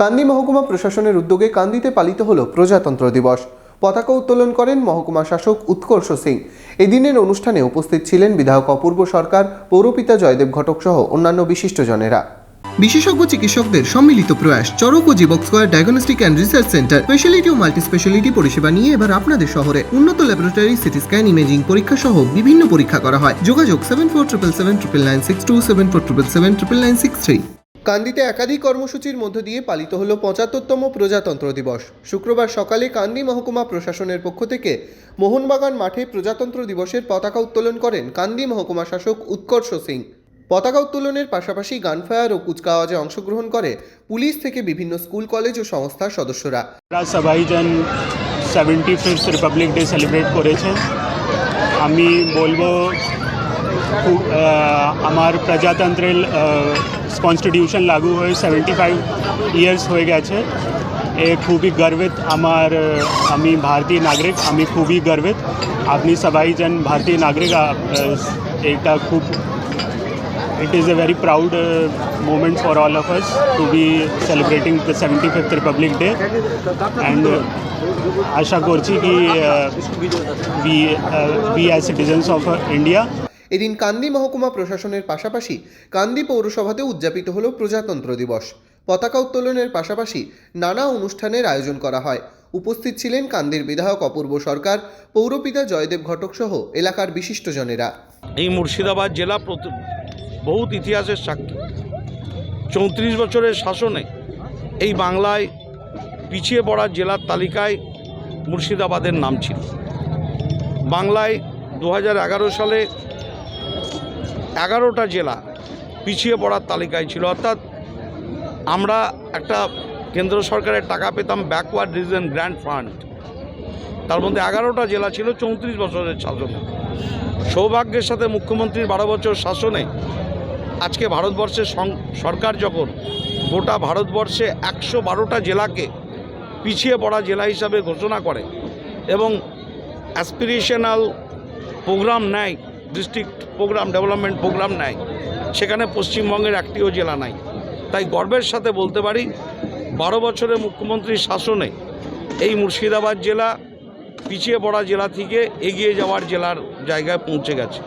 কান্দি মহকুমা প্রশাসনের উদ্যোগে কান্দিতে পালিত হল প্রজাতন্ত্র দিবস। পতাকা উত্তোলন করেন মহকুমা শাসক উৎকর্ষ সিং। এদিনের অনুষ্ঠানে উপস্থিত ছিলেন বিধায়ক অপূর্ব সরকার, পৌরপিতা জয়দেব ঘটক সহ অন্যান্য বিশিষ্টজনেরা। বিশেষজ্ঞ চিকিৎসকদের সম্মিলিত প্রয়াস, চরক ও Jibak square diagnostic and research centre, speciality O multi speciality পরিষেবা নিয়ে এবার আপনাদের শহরে উন্নত ল্যাবরেটরি সিটি স্ক্যান ইমেজিং পরীক্ষা সহ বিভিন্ন পরীক্ষা করা হয়। যোগাযোগ seven four triple seven triple nine six two seven four triple seven triple nine six three কান্দিতে একাধিক কর্মসূচির মধ্য দিয়ে পালিত হলো পঁচাত্তরতম প্রজাতন্ত্র দিবস। শুক্রবার সকালে কান্দি মহকুমা প্রশাসনের পক্ষ থেকে মোহনবাগান মাঠে প্রজাতন্ত্র দিবসের পতাকা উত্তোলন করেন কান্দি মহকুমা শাসক উৎকর্ষ সিং। পতাকা উত্তোলনের পাশাপাশি গানফায়ার ও কুচকাওয়াজে অংশগ্রহণ করে পুলিশ থেকে বিভিন্ন স্কুল, কলেজ ও সংস্থার সদস্যরা। সেভেন্টি রিপাবলিক ডে সেলিব্রেট করেছে। আমি বলব আমার প্রজাতন্ত্রের कॉन्स्टिट्यूशन लागू हुए 75 फाइव इयर्स हो गए ये खूब ही गर्वित हमार हमी भारतीय नागरिक हमी खूब ही गर्वित। अपनी सबाई जन भारतीय नागरिक एक खूब it is a very proud moment for all of us to be celebrating the seventy fifth republic day and आशा कर we as citizens of India এদিন কান্দি মহকুমা প্রশাসনের পাশাপাশি কান্দি পৌরসভাতে উদযাপিত হল প্রজাতন্ত্র দিবস। পতাকা উত্তোলনের পাশাপাশি নানা অনুষ্ঠানের আয়োজন করা হয়। উপস্থিত ছিলেন কান্দির বিধায়ক অপূর্ব সরকার, পৌরপিতা জয়দেব ঘটক সহ এলাকার বিশিষ্টজনেরা। এই মুর্শিদাবাদ জেলা বহুত ইতিহাসের সাক্ষী। চৌত্রিশ বছরের শাসনে এই বাংলায় পিছিয়ে পড়া জেলার তালিকায় মুর্শিদাবাদের নাম ছিল। বাংলায় দু হাজার এগারো সালে এগারোটা জেলা পিছিয়ে পড়ার তালিকায় ছিল। অর্থাৎ আমরা একটা কেন্দ্র সরকারের টাকা পেতাম ব্যাকওয়ার্ড রিজন গ্র্যান্ড ফান্ড তার মধ্যে এগারোটা জেলা ছিল চৌত্রিশ বছরের শাসনে। সৌভাগ্যের সাথে মুখ্যমন্ত্রীর বারো বছর শাসনে আজকে ভারতবর্ষের সরকার যখন গোটা ভারতবর্ষে একশো বারোটা জেলাকে পিছিয়ে পড়া জেলা হিসাবে ঘোষণা করে এবং অ্যাসপিরেশনাল প্রোগ্রাম নেয় ডিস্ট্রিক্ট প্রোগ্রাম, ডেভেলপমেন্ট প্রোগ্রাম নেয় সেখানে পশ্চিমবঙ্গের একটিও জেলা নাই। তাই গর্বের সাথে বলতে পারি, বারো বছরের মুখ্যমন্ত্রীর শাসনে এই মুর্শিদাবাদ জেলা পিছিয়ে পড়া জেলা থেকে এগিয়ে যাওয়ার জেলার জায়গায় পৌঁছে গেছে।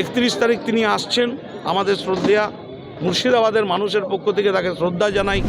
একত্রিশ তারিখ তিনি আসছেন আমাদের শ্রদ্ধেয়া। মুর্শিদাবাদের মানুষের পক্ষ থেকে তাকে শ্রদ্ধা জানাই।